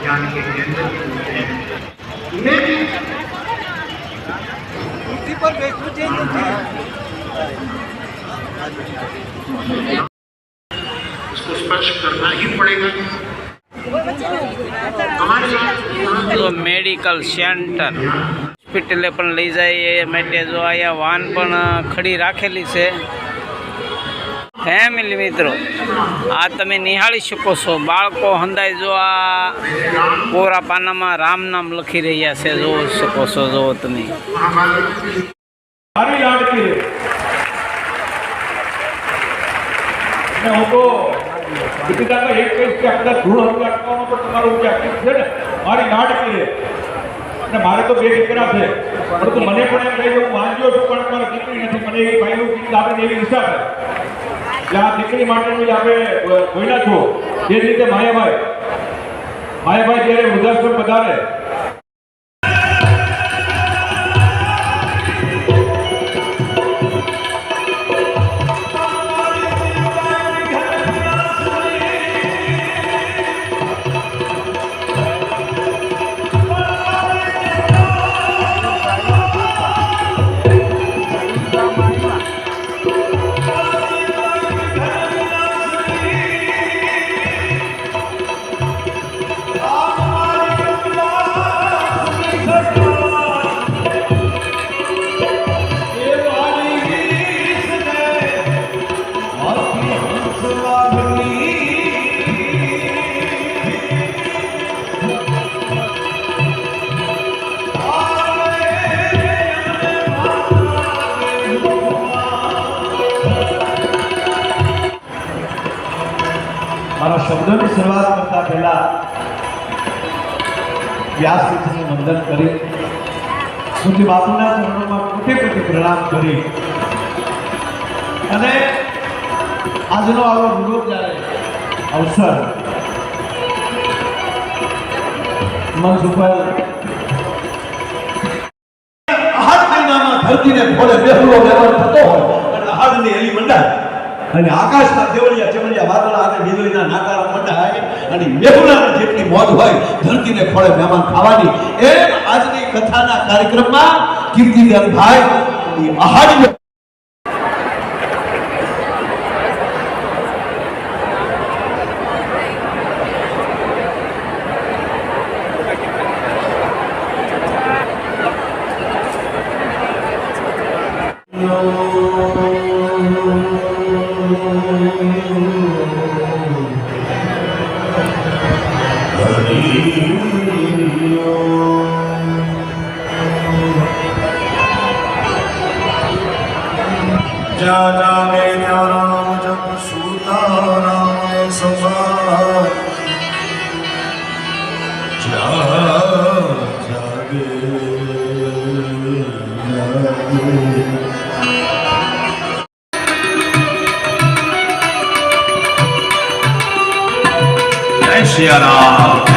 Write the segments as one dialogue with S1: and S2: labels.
S1: ज्ञान के केंद्र होते हैं इन्हें भी
S2: कुर्सी पर बैठना चाहिए तो
S1: इसको स्पर्श करना ही पड़ेगा हमारे साथ यहाँ
S3: તો મેડિકલ સેન્ટર હોસ્પિટલે પણ લઈ જાય એ માટે જો અહીંયા વાન પણ ખડી રાખેલી છે ફેમિલી મિત્રો આ તમે નિહાળી શકો છો બાળકો હંદાય જો આ કોરા પાનામાં રામ નામ લખી રહ્યા છે જોઈ શકો છો જો તમે
S4: દીપિકા એક કહીશ કે આપણે ધૂળ હજુ અટકાવવાનો પણ તમારો ઉદ્યોગ છે ને મારી નાટકીય અને મારે તો બે દીકરા છે પરંતુ મને પણ એમ થઈ હું વાંચ્યો છું પણ મારા દીકરી નથી મને એ ભાઈનું ગીત આપણે એવી ઈચ્છા છે કે આ દીકરી માટેનું જે આપણે ભણ્યા છો જે રીતે માયાભાઈ માયાભાઈ જ્યારે વૃદ્ધાશ્રમ પધારે મારા શબ્દોની શરૂઆત કરતા પહેલા વ્યાસપીઠને વંદન કરી સુધી બાપુના ચરણોમાં કોટી કોટી પ્રણામ કરી. અને આજનો આવો ગુરુ જ્યારે અવસર મંચ ઉપર
S5: આહાર મહિનામાં ધરતીને ભોળે બેહલો વ્યવહાર થતો હોય, અને આહારની અને આકાશના દેવળિયા ચમડિયા વાદળા અને વીજળીના નાકારા મંડાય અને મેહુલાની જેટલી મોજ હોય, ધરતીને ખોળે મહેમાન ખાવાની. એમ આજની કથાના કાર્યક્રમમાં કીર્તિદાન ભાઈ આહાડી
S6: ਮਿਲਿਆ ਜਾਵੇ ਤਾਂ ਰਾਮ ਜਪ ਸੂਤਾ ਰਾਮ ਸਭਾ ਜਾ Shut up.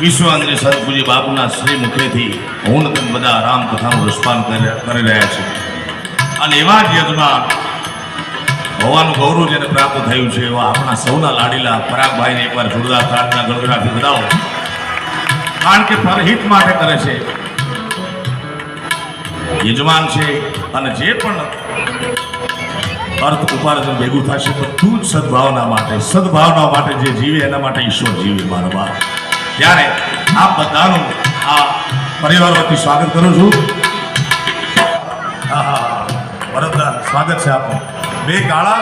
S6: વિશ્વાંદ્રી સદગુરુજી બાપુના શ્રી મુખેથી હું તમે બધા રામ કથાનું રસપાન કરી રહ્યા છે અને એવા જ યજમાન હોવાનું ગૌરવ જેને પ્રાપ્ત થયું છે, એવા આપણા સૌના લાડીલા પરાગભાઈને એકવાર જોરદાર તાળના ગળગડાથી વધાવો. કારણ કે પરહિત માટે કરે છે. યજમાન છે અને જે પણ અર્થ ઉપાર્જન ભેગું થશે, બધું જ સદભાવના માટે સદભાવના માટે જે જીવે, એના માટે ઈશ્વર જીવે, મારા બાપ. ત્યારે આ બધાનું આ પરિવાર વતી સ્વાગત કરું છું. હા હા. વરદદાન સ્વાગત છે આપનું. બે કાળા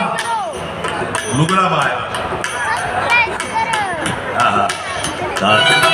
S6: લુગડામાં આવ્યા. હા હા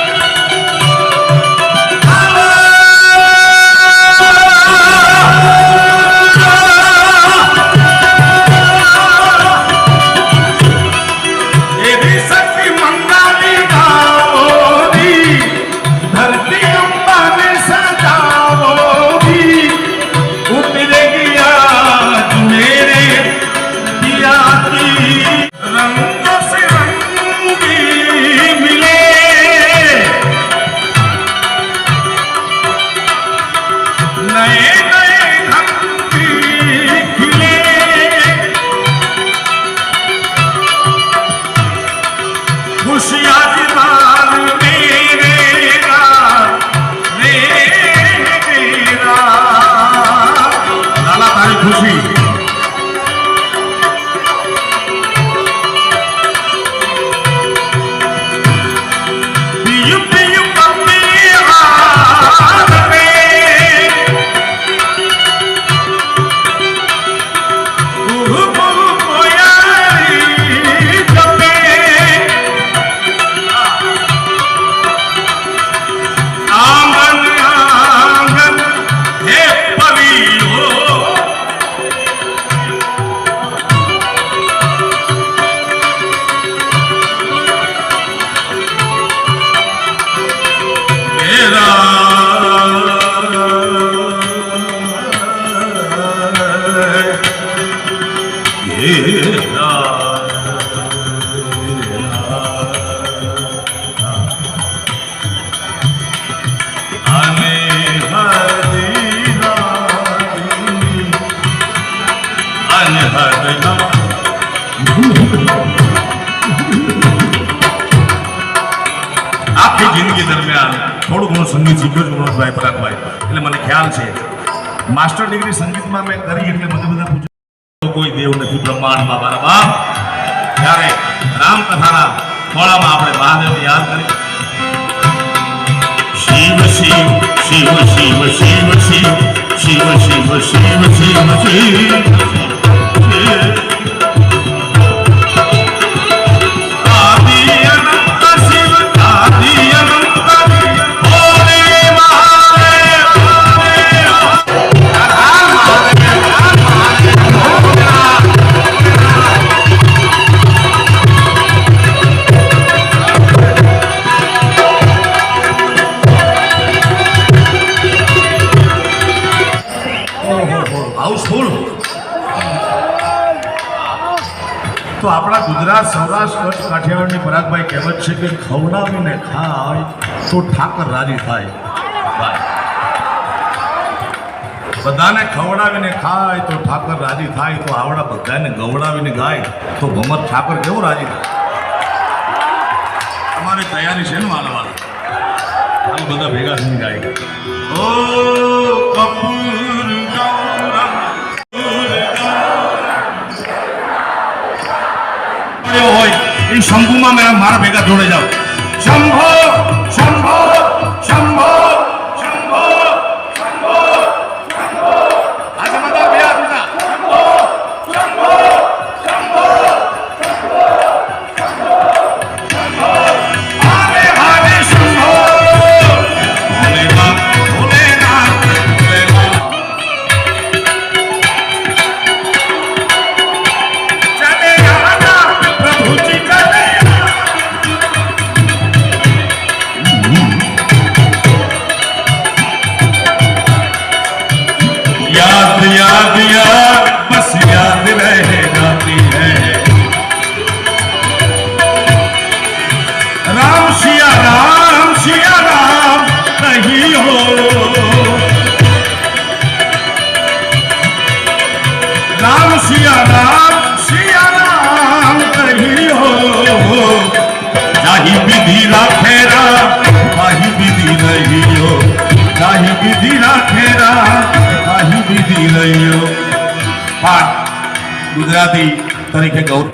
S6: સંગીત શીખ્યો છું મનોજભાઈ એટલે મને ખ્યાલ છે માસ્ટર ડિગ્રી સંગીતમાં મેં કરી એટલે મને બધા પૂછ્યું કોઈ દેવ નથી બ્રહ્માંડમાં મારા બાપ ત્યારે રામકથાના ખોળામાં આપણે મહાદેવને યાદ કરી શિવ શિવ શિવ શિવ શિવ શિવ શિવ શિવ શિવ શિવ શિવ સૌરાષ્ટ્ર કાઠિયાવાડની પરાગભાઈ કહેવત છે કે ખવડાવીને ખાય તો ઠાકર રાજી થાય. બધાને ખવડાવીને ખાય તો ઠાકર રાજી થાય, તો આવડા બધાને ગવડાવીને ગાય તો ભમત ઠાકર કેવો રાજી થાય? તમારી તૈયારી છે ને માનવાની હાલ બધા ભેગા થઈને ગાય. ઓ शंभू मां मेरा मार भेगा जोड़े जाओ शंभो शंभो शंभो ਯਾਦ ਯਾਦ ਯਾਦ ਬਸ ગુજરાતી તરીકે ગૌરવ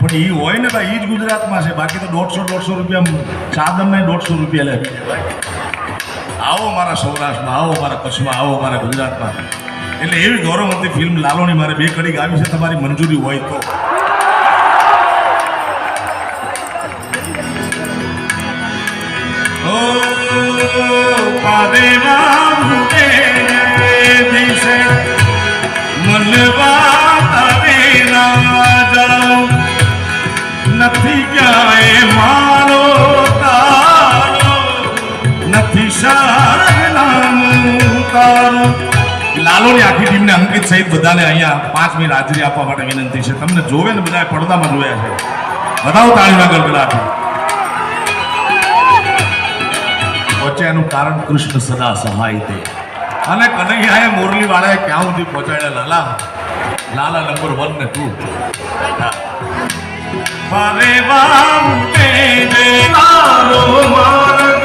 S6: પણ એ હોય ને ભાઈ એ જ ગુજરાતમાં છે. બાકી તો દોઢસો દોઢસો રૂપિયા સાધનને દોઢસો રૂપિયા લે. આવો મારા સૌરાષ્ટ્રમાં, આવો મારા કચ્છમાં, આવો મારા ગુજરાતમાં. એટલે એવી ગૌરવવંતી ફિલ્મ લાલોની મારે બે કડી આવી છે. તમારી મંજૂરી હોય તો. ઓ પાદેવા લાલોની આખી ટીમને અંકિત સહિત બધાને અહીંયા પાંચ મિનિટ હાજરી આપવા માટે વિનંતી છે. તમને જોવે ને બધા પડદામાં જોયા છે. બતાવો તાળીના કારણ કૃષ્ણ સદા સહાય અને કનૈયાએ ક્યાં સુધી પહોંચાડ્યા? લાલા લાલા નંબર વન ને ટુ বারে বাম রে কালো মারা